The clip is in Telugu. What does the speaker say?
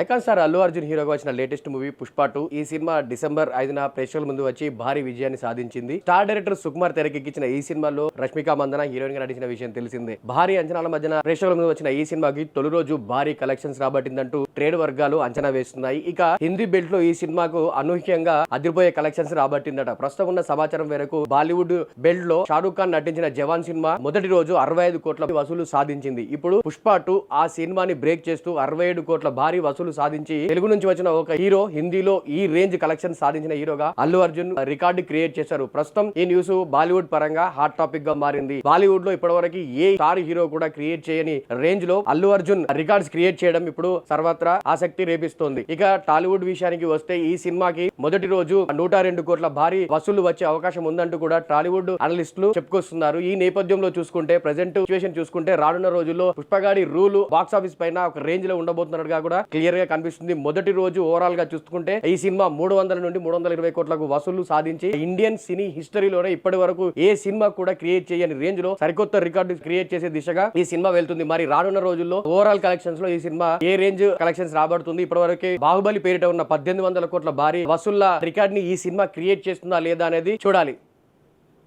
ఐకాన్ స్టార్ అల్లు అర్జున్ హీరోగా వచ్చిన లేటెస్ట్ మూవీ పుష్ప టూ. ఈ సినిమా డిసెంబర్ ఐదున ప్రేక్షకుల ముందు వచ్చి భారీ విజయాన్ని సాధించింది. స్టార్ డైరెక్టర్ సుకుమార్ తెరకెక్కించిన ఈ సినిమాలో రష్మిక మందన హీరోయిన్గా నటించిన విషయం తెలిసిందే. భారీ అంచనాల మధ్యన ప్రేక్షకుల ముందు వచ్చిన ఈ సినిమాకి తొలి రోజు భారీ కలెక్షన్స్ రాబట్టిందంటూ ట్రేడ్ వర్గాలు అంచనా వేస్తున్నాయి. ఇక హిందీ బెల్ట్లో ఈ సినిమాకు అనూహ్యంగా అదిరిపోయే కలెక్షన్స్ రాబట్టిందట. ప్రస్తుతం ఉన్న సమాచారం మేరకు బాలీవుడ్ బెల్ట్లో షారూక్ ఖాన్ నటించిన జవాన్ సినిమా మొదటి రోజు అరవై ఐదు కోట్ల వసూలు సాధించింది. ఇప్పుడు పుష్ప టూ ఆ సినిమాని బ్రేక్ చేస్తూ అరవై ఏడు కోట్ల భారీ వసూలు సాధించి తెలుగు నుంచి వచ్చిన ఒక హీరో హిందీలో ఈ రేంజ్ కలెక్షన్ సాధించిన హీరోగా అల్లు అర్జున్ రికార్డు క్రియేట్ చేశారు. ప్రస్తుతం ఈ న్యూస్ బాలీవుడ్ పరంగా హాట్ టాపిక్గా మారింది. బాలీవుడ్లో ఇప్పటివరకు ఏ స్టార్ హీరో కూడా క్రియేట్ చేయని రేంజ్లో అల్లు అర్జున్ రికార్డ్స్ క్రియేట్ చేయడం ఇప్పుడు సర్వత్రా ఆసక్తి రేపిస్తోంది. ఇక టాలీవుడ్ విషయానికి వస్తే ఈ సినిమాకి మొదటి రోజు నూట రెండు కోట్ల భారీ వసూలు వచ్చే అవకాశం ఉందంటూ కూడా టాలీవుడ్ అనలిస్టులు చెప్పుకొస్తున్నారు. ఈ నేపథ్యంలో చూసుకుంటే ప్రజెంట్ సిచువేషన్ చూసుకుంటే రానున్న రోజుల్లో పుష్పగాడి రూల్ బాక్స్ ఆఫీస్ పైన ఒక రేంజ్లో ఉండబోతున్నట్టుగా కూడా క్లియర్ క్లియర్గా కనిపిస్తుంది. మొదటి రోజు ఓవరాల్గా చూసుకుంటే ఈ సినిమా మూడు వందల నుండి మూడు వందల ఇరవై కోట్లకు వసూలు సాధించి ఇండియన్ సినీ హిస్టరీలోనే ఇప్పటి వరకు ఏ సినిమా కూడా క్రియేట్ చేయని రేంజ్లో సరికొత్త రికార్డు క్రియేట్ చేసే దిశగా ఈ సినిమా వెళ్తుంది. మరి రానున్న రోజుల్లో ఓవరాల్ కలెక్షన్స్లో ఈ సినిమా ఏ రేంజ్ కలెక్షన్స్ రాబడుతుంది? ఇప్పటివరకు బాహుబలి పేరిట ఉన్న పద్దెనిమిది వందల కోట్ల భారీ వసూళ్ళ రికార్డ్ని ఈ సినిమా క్రియేట్ చేస్తుందా లేదా అనేది చూడాలి.